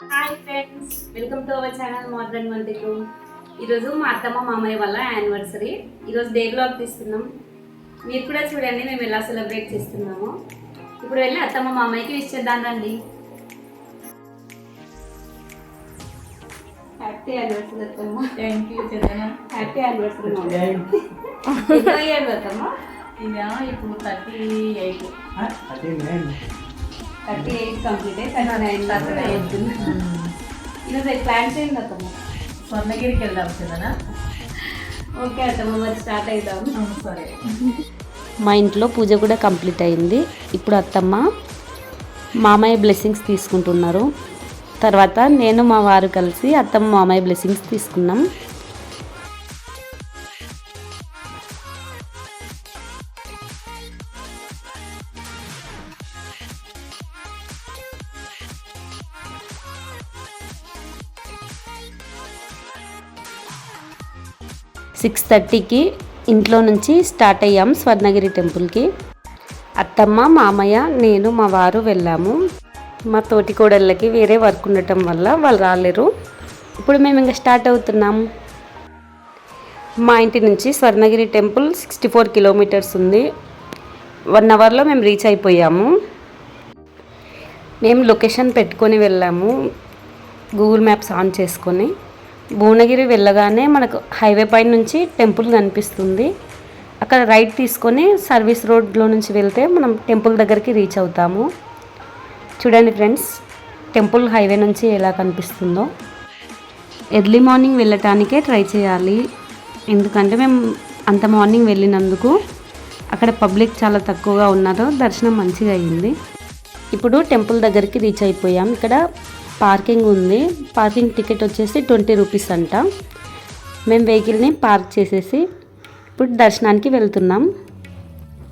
Hi friends welcome to our channel modern వంటికు ఈరోజు మా అత్తమ్మ మామయ్య వాళ్ళ యానివర్సరీ ఈరోజు డే బ్లాగ్ తీస్తున్నాం. మీరు కూడా చూడండి మేము ఎలా సెలబ్రేట్ చేస్తున్నామో. ఇప్పుడు వెళ్ళి అత్తమ్మ మామయ్యకి విష్ చేద్దాం రండి. హ్యాపీ యానివర్సరీ అత్తమ్మ. Thank you Chandana happy anniversary year అత్తమ్మ. ఇదా ఇప్పుడు thirty eight thirty eight complete అయ్యి థర్టీ నైన్ దాకా ఈరోజు ప్లాన్ చేయండి అత్తమ్మ. స్వర్ణగిరికి వెళ్దాం ఓకే అత్తమ్మ మరి స్టార్ట్ అవుతాం సరే. మా ఇంట్లో పూజ కూడా కంప్లీట్ అయింది. ఇప్పుడు అత్తమ్మ మామయ్య బ్లెస్సింగ్స్ తీసుకుంటున్నారు. తర్వాత నేను మా వారు కలిసి అత్తమ్మ మామయ్య బ్లెస్సింగ్స్ తీసుకున్నాం. సిక్స్ థర్టీకి ఇంట్లో నుంచి స్టార్ట్ అయ్యాం స్వర్ణగిరి టెంపుల్కి. అత్తమ్మ మామయ్య నేను మా వారు వెళ్ళాము. మా తోటి కోడళ్ళకి వేరే వర్క్ ఉండటం వల్ల వాళ్ళు రాలేరు. ఇప్పుడు మేము ఇంకా స్టార్ట్ అవుతున్నాం. మా ఇంటి నుంచి Swarnagiri temple sixty four kilometres ఉంది. వన్ అవర్లో మేము రీచ్ అయిపోయాము. మేము లొకేషన్ పెట్టుకొని వెళ్ళాము. గూగుల్ మ్యాప్స్ ఆన్ చేసుకొని. భువనగిరి వెళ్ళగానే మనకు హైవే పై నుంచి టెంపుల్ కనిపిస్తుంది. అక్కడ రైట్ తీసుకొని సర్వీస్ రోడ్లో నుంచి వెళ్తే మనం టెంపుల్ దగ్గరికి రీచ్ అవుతాము. చూడండి ఫ్రెండ్స్ టెంపుల్ హైవే నుంచి ఎలా కనిపిస్తుందో. ఎర్లీ మార్నింగ్ వెళ్ళటానికే ట్రై చేయాలి. ఎందుకంటే మేము అంత మార్నింగ్ వెళ్ళినందుకు అక్కడ పబ్లిక్ చాలా తక్కువగా ఉన్నారు. దర్శనం మంచిగా అయ్యింది ఇప్పుడు టెంపుల్ దగ్గరికి రీచ్ అయిపోయాం. ఇక్కడ పార్కింగ్ ఉంది. పార్కింగ్ టికెట్ వచ్చేసి ట్వంటీ రూపీస్ అంట. మేము వెహికల్ని పార్క్ చేసేసి ఇప్పుడు దర్శనానికి వెళ్తున్నాం.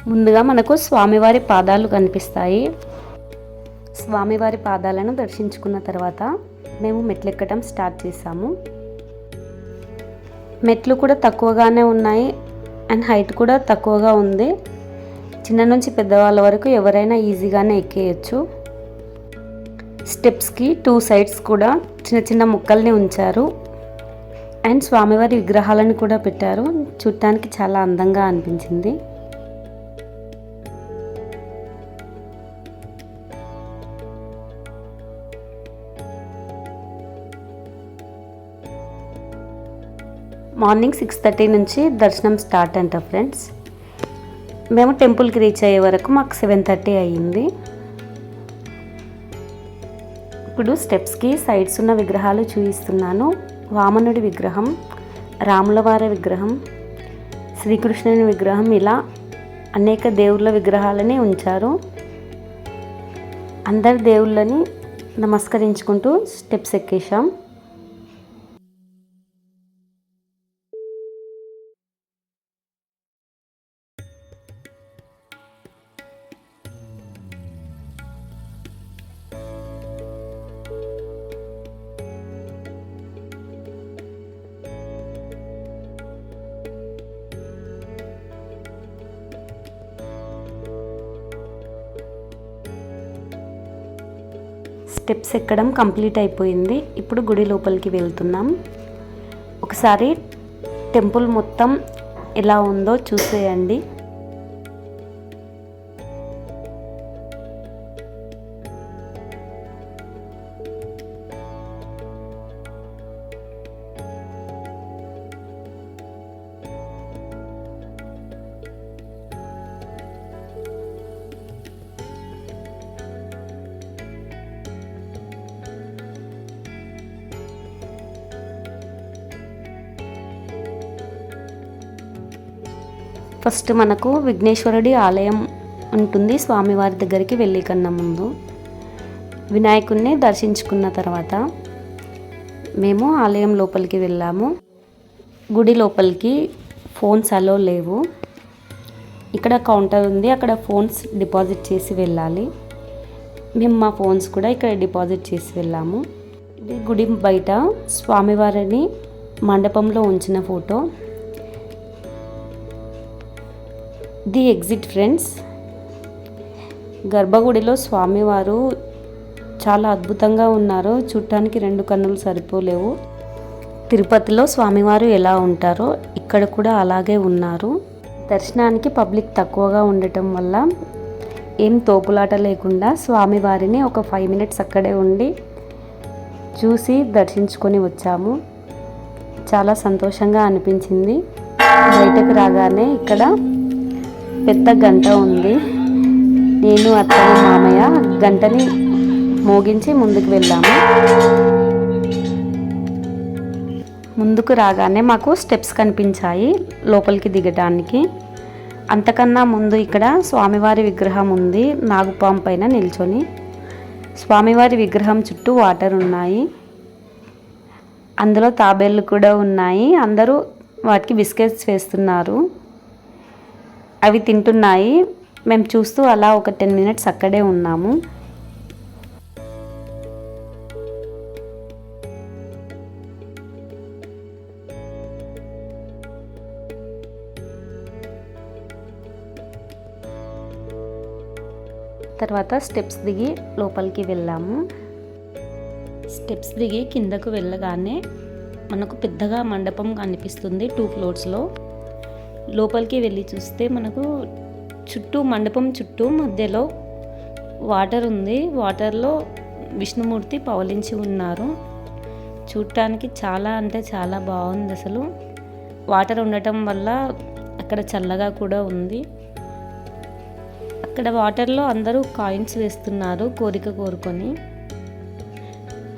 ముందుగా మనకు స్వామివారి పాదాలు కనిపిస్తాయి. స్వామివారి పాదాలను దర్శించుకున్న తర్వాత మేము మెట్లు ఎక్కడం స్టార్ట్ చేసాము మెట్లు కూడా తక్కువగానే ఉన్నాయి అండ్ హైట్ కూడా తక్కువగా ఉంది. చిన్న నుంచి పెద్దవాళ్ళ వరకు ఎవరైనా ఈజీగానే ఎక్కేయచ్చు. స్టెప్స్కి టూ సైడ్స్ కూడా చిన్న చిన్న ముక్కల్ని ఉంచారు. అండ్ స్వామివారి విగ్రహాలను కూడా పెట్టారు. చూడటానికి చాలా అందంగా అనిపించింది. మార్నింగ్ సిక్స్ థర్టీ నుంచి దర్శనం స్టార్ట్ అంట ఫ్రెండ్స్. మేము టెంపుల్కి రీచ్ అయ్యే వరకు మాకు సెవెన్ థర్టీ అయ్యింది. ఇప్పుడు స్టెప్స్కి సైడ్స్ ఉన్న విగ్రహాలు చూపిస్తున్నాను వామనుడి విగ్రహం రాములవారి విగ్రహం శ్రీకృష్ణుని విగ్రహం ఇలా అనేక దేవుళ్ళ విగ్రహాలని ఉంచారు. అందరి దేవుళ్ళని నమస్కరించుకుంటూ స్టెప్స్ ఎక్కేసాం స్టెప్స్ ఎక్కడం కంప్లీట్ అయిపోయింది. ఇప్పుడు గుడి లోపలికి వెళ్తున్నాం. ఒకసారి టెంపుల్ మొత్తం ఎలా ఉందో చూసేయండి. ఫస్ట్ మనకు విఘ్నేశ్వరుడి ఆలయం ఉంటుంది స్వామివారి దగ్గరికి వెళ్ళి కన్నా ముందు. వినాయకుడిని దర్శించుకున్న తర్వాత మేము ఆలయం లోపలికి వెళ్ళాము. గుడి లోపలికి ఫోన్స్ అలో లేవు. ఇక్కడ కౌంటర్ ఉంది అక్కడ ఫోన్స్ డిపాజిట్ చేసి వెళ్ళాలి. మేము మా ఫోన్స్ కూడా ఇక్కడ డిపాజిట్ చేసి వెళ్ళాము. ఇది గుడి బయట స్వామివారిని మండపంలో ఉంచిన ఫోటో. The exit friends. గర్భగుడిలో స్వామివారు చాలా అద్భుతంగా ఉన్నారు. చూడటానికి రెండు కన్నులు సరిపోలేవు. తిరుపతిలో స్వామివారు ఎలా ఉంటారో ఇక్కడ కూడా అలాగే ఉన్నారు. దర్శనానికి పబ్లిక్ తక్కువగా ఉండటం వల్ల ఏం తోపులాట లేకుండా స్వామివారిని ఒక ఫైవ్ మినిట్స్ అక్కడే ఉండి చూసి దర్శించుకొని వచ్చాము. చాలా సంతోషంగా అనిపించింది. బయటకు రాగానే ఇక్కడ పెద్ద గంట ఉంది. నేను అత్తయ్య మామయ్య గంటని మోగించి ముందుకు వెళ్ళాము. ముందుకు రాగానే మాకు స్టెప్స్ కనిపించాయి లోపలికి దిగడానికి అంతకన్నా ముందు ఇక్కడ స్వామివారి విగ్రహం ఉంది నాగుపాం పైన నిల్చొని. స్వామివారి విగ్రహం చుట్టూ వాటర్ ఉన్నాయి. అందులో తాబేళ్ళు కూడా ఉన్నాయి. అందరూ వాటికి బిస్కెట్స్ వేస్తున్నారు. అవి తింటున్నాయి. మేము చూస్తూ అలా ఒక టెన్ మినిట్స్ అక్కడే ఉన్నాము. తర్వాత స్టెప్స్ దిగి లోపలికి వెళ్ళాము. స్టెప్స్ దిగి కిందకు వెళ్ళగానే మనకు పెద్దగా మండపం కనిపిస్తుంది టూ ఫ్లోర్స్లో. లోపలికి వెళ్ళి చూస్తే మనకు చుట్టూ మండపం చుట్టూ మధ్యలో వాటర్ ఉంది. వాటర్లో విష్ణుమూర్తి పవలించి ఉన్నారు. చూడటానికి చాలా అంటే చాలా బాగుంది అసలు. వాటర్ ఉండటం వల్ల అక్కడ చల్లగా కూడా ఉంది. అక్కడ వాటర్లో అందరూ కాయిన్స్ వేస్తున్నారు కోరిక కోరుకొని.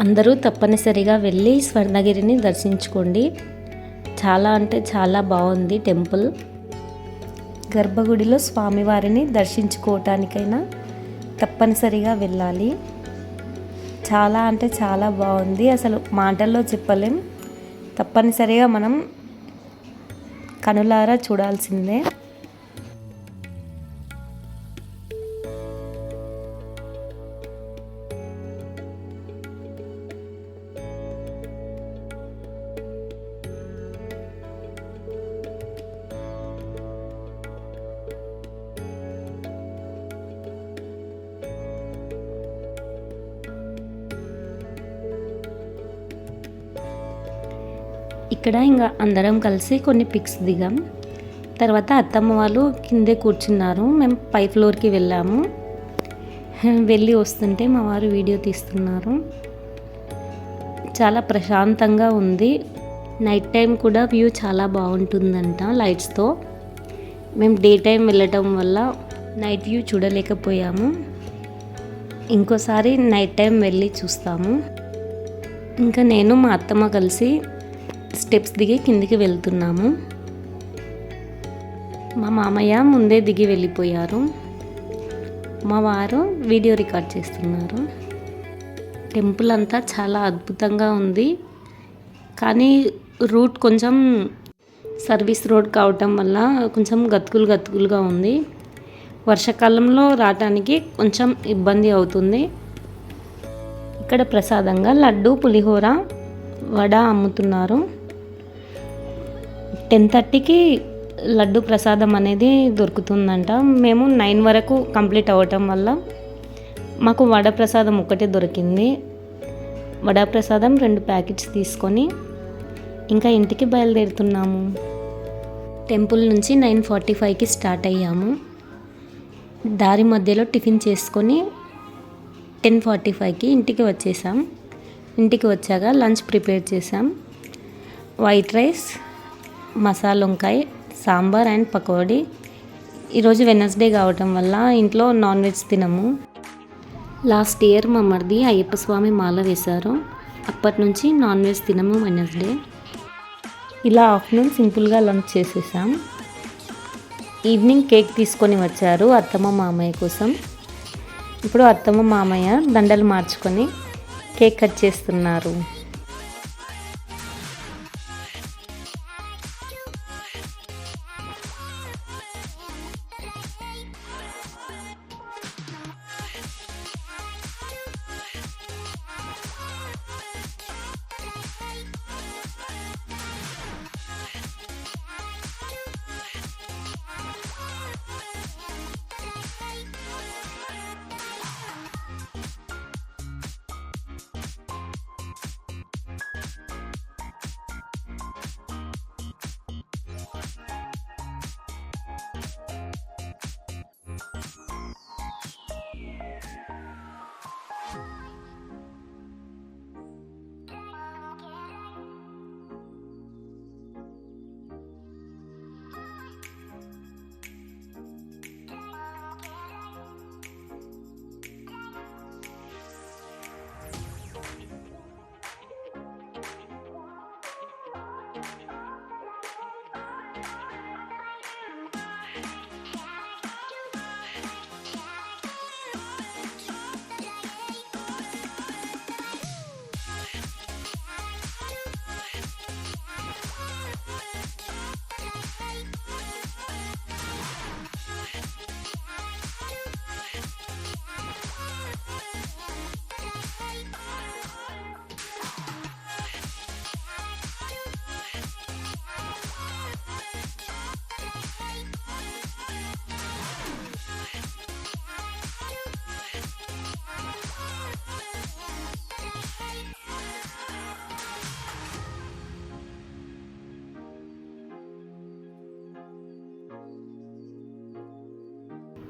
అందరూ తప్పనిసరిగా వెళ్ళి స్వర్ణగిరిని దర్శించుకోండి. చాలా అంటే చాలా బాగుంది టెంపుల్. గర్భగుడిలో స్వామివారిని దర్శించుకోవటానికైనా తప్పనిసరిగా వెళ్ళాలి. చాలా అంటే చాలా బాగుంది. అసలు మాటల్లో చెప్పలేం. తప్పనిసరిగా మనం కనులారా చూడాల్సిందే. ఇక్కడ ఇంకా అందరం కలిసి కొన్ని పిక్స్ దిగాం. తర్వాత అత్తమ్మ వాళ్ళు కిందే కూర్చున్నారు. మేము పై ఫ్లోర్కి వెళ్ళాము. వెళ్ళి వస్తుంటే మా వారు వీడియో తీస్తున్నారు. చాలా ప్రశాంతంగా ఉంది. నైట్ టైం కూడా వ్యూ చాలా బాగుంటుందంట లైట్స్తో. మేము డే టైం వెళ్ళటం వల్ల నైట్ వ్యూ చూడలేకపోయాము. ఇంకోసారి నైట్ టైం వెళ్ళి చూస్తాము. ఇంకా నేను మా అత్తమ్మ కలిసి స్టెప్స్ దిగి కిందికి వెళ్తున్నాము. మా మామయ్య ముందే దిగి వెళ్ళిపోయారు. మా వారు వీడియో రికార్డ్ చేస్తున్నారు. టెంపుల్ అంతా చాలా అద్భుతంగా ఉంది. కానీ రూట్ కొంచెం సర్వీస్ రోడ్ కావటం వల్ల కొంచెం గతుకులు గతుకులుగా ఉంది. వర్షాకాలంలో రావటానికి కొంచెం ఇబ్బంది అవుతుంది. ఇక్కడ ప్రసాదంగా లడ్డు పులిహోర వడ అమ్ముతున్నారు. టెన్ థర్టీకి లడ్డు ప్రసాదం అనేది దొరుకుతుందంట. మేము నైన్ వరకు కంప్లీట్ అవ్వటం వల్ల మాకు వడ ప్రసాదం ఒకటే దొరికింది. వడ ప్రసాదం రెండు ప్యాకెట్స్ తీసుకొని ఇంకా ఇంటికి బయలుదేరుతున్నాము. టెంపుల్ నుంచి నైన్ ఫార్టీ ఫైవ్కి స్టార్ట్ అయ్యాము. దారి మధ్యలో టిఫిన్ చేసుకొని టెన్ ఫార్టీ ఫైవ్కి ఇంటికి వచ్చేసాం. ఇంటికి వచ్చాక లంచ్ ప్రిపేర్ చేసాం. వైట్ రైస్ మసాలా వంకాయ సాంబార్ అండ్ పకోడీ. ఈరోజు వెనస్డే కావటం వల్ల ఇంట్లో నాన్ వెజ్ తినము. లాస్ట్ ఇయర్ మా మరిది అయ్యప్ప స్వామి మాల వేశారు. అప్పటి నుంచి నాన్ వెజ్ తినము వెనస్డే. ఇలా ఆఫ్టర్నూన్ సింపుల్గా లంచ్ చేసేసాం. ఈవినింగ్ కేక్ తీసుకొని వచ్చారు అత్తమ్మ మామయ్య కోసం. ఇప్పుడు అత్తమ్మ మామయ్య దండలు మార్చుకొని కేక్ కట్ చేస్తున్నారు.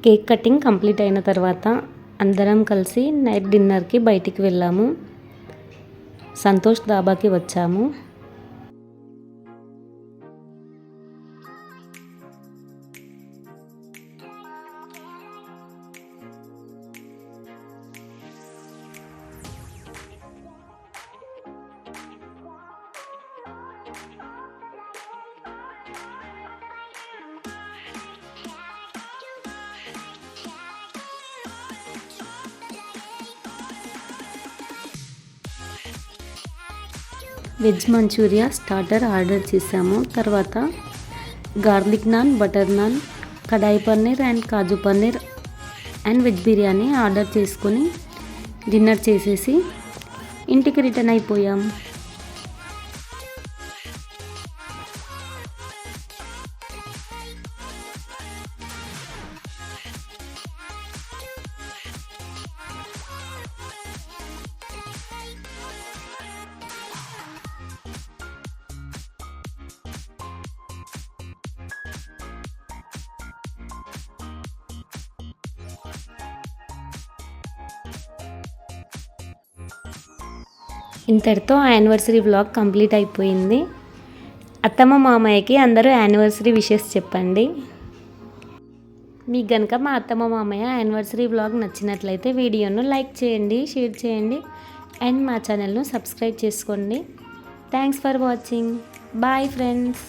కేక్ కటింగ్ కంప్లీట్ అయిన తర్వాత అందరం కలిసి నైట్ డిన్నర్కి బయటికి వెళ్ళాము. సంతోష్ దాబాకి వచ్చాము. వెజ్ మంచూరియా స్టార్టర్ ఆర్డర్ చేసాము తర్వాత garlic naan butter naan kadai paneer and kaju paneer and veg biryani order చేసుకొని డిన్నర్ చేసేసి ఇంటికి రిటర్న్ అయిపోయాం. ఇంతటితో యానివర్సరీ వ్లాగ్ కంప్లీట్ అయిపోయింది. అత్తమ్మ మామయ్యకి అందరూ యానివర్సరీ విషెస్ చెప్పండి. మీకు కనుక మా అత్తమ్మ మామయ్య యానివర్సరీ వ్లాగ్ నచ్చినట్లయితే వీడియోను లైక్ చేయండి షేర్ చేయండి అండ్ మా ఛానల్ను సబ్స్క్రైబ్ చేసుకోండి. Thanks for watching bye friends